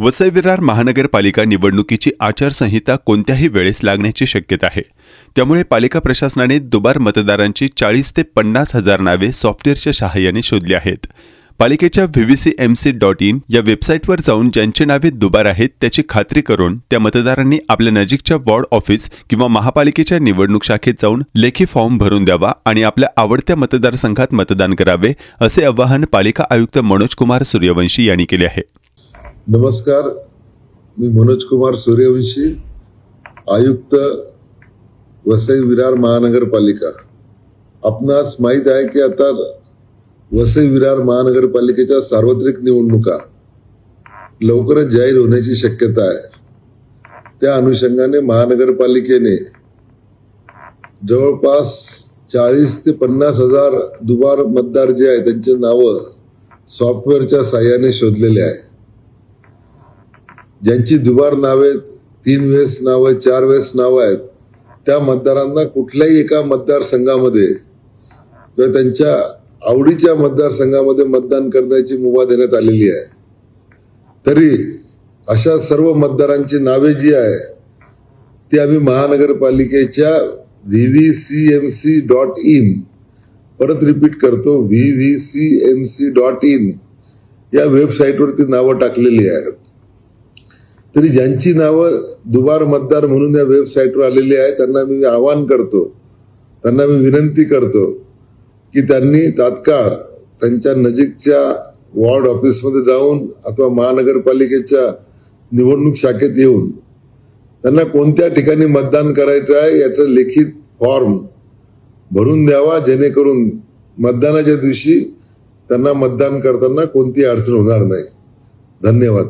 वसईविरार महानगरपालिका निवडणुकीची आचारसंहिता कोणत्याही वेळेस लागण्याची शक्यता आहे. त्यामुळे पालिका प्रशासनाने दुबार मतदारांची चाळीस ते पन्नास हजार नावे सॉफ्टवेअरच्या सहाय्याने शोधली आहेत. पालिकेच्या VVC M C dot in या वेबसाईटवर जाऊन ज्यांची नावे दुबार आहेत त्याची खात्री करून त्या मतदारांनी आपल्या नजीकच्या वॉर्ड ऑफिस किंवा महापालिकेच्या निवडणूक शाखेत जाऊन लेखी फॉर्म भरून द्यावा आणि आपल्या आवडत्या मतदारसंघात मतदान करावे असे आवाहन पालिका आयुक्त मनोज कुमार सूर्यवंशी यांनी केले आहे. नमस्कार मी मनोज कुमार सूर्यवंशी आयुक्त वसई विरार महानगरपालिका. आपणास माहीत आहे की आता वसई विरार महानगरपालिकेच्या सार्वत्रिक निवडणुका लवकरच जाहीर होण्याची शक्यता आहे. त्या अनुषंगाने महानगरपालिकेने जवळपास चाळीस ते पन्नास हजार दुबार मतदार जे आहे त्यांचे नावं सॉफ्टवेअरच्या साह्याने शोधलेले आहे. ज्यांची दुबार नावे तीन वेळेस नावं चार वेळेस नावं आहेत त्या मतदारांना कुठल्याही एका मतदारसंघामध्ये किंवा त्यांच्या आवडीच्या मतदारसंघामध्ये मतदान करण्याची मुभा देण्यात आलेली आहे. तरी अशा सर्व मतदारांची नावे जी आहे ती आम्ही महानगरपालिकेच्या V V C M C dot in परत रिपीट करतो V V C M C dot in या वेबसाईटवरती नावं टाकलेली आहेत. तरी ज्यांची नावं दुबार मतदार म्हणून या वेबसाईटवर आलेली आहे त्यांना मी आवाहन करतो त्यांना मी विनंती करतो की त्यांनी तात्काळ त्यांच्या नजीकच्या वॉर्ड ऑफिसमध्ये जाऊन अथवा महानगरपालिकेच्या निवडणूक शाखेत येऊन त्यांना कोणत्या ठिकाणी मतदान करायचं आहे याचं लिखित फॉर्म भरून द्यावा जेणेकरून मतदानाच्या दिवशी त्यांना मतदान करताना कोणती अडचण होणार नाही. धन्यवाद.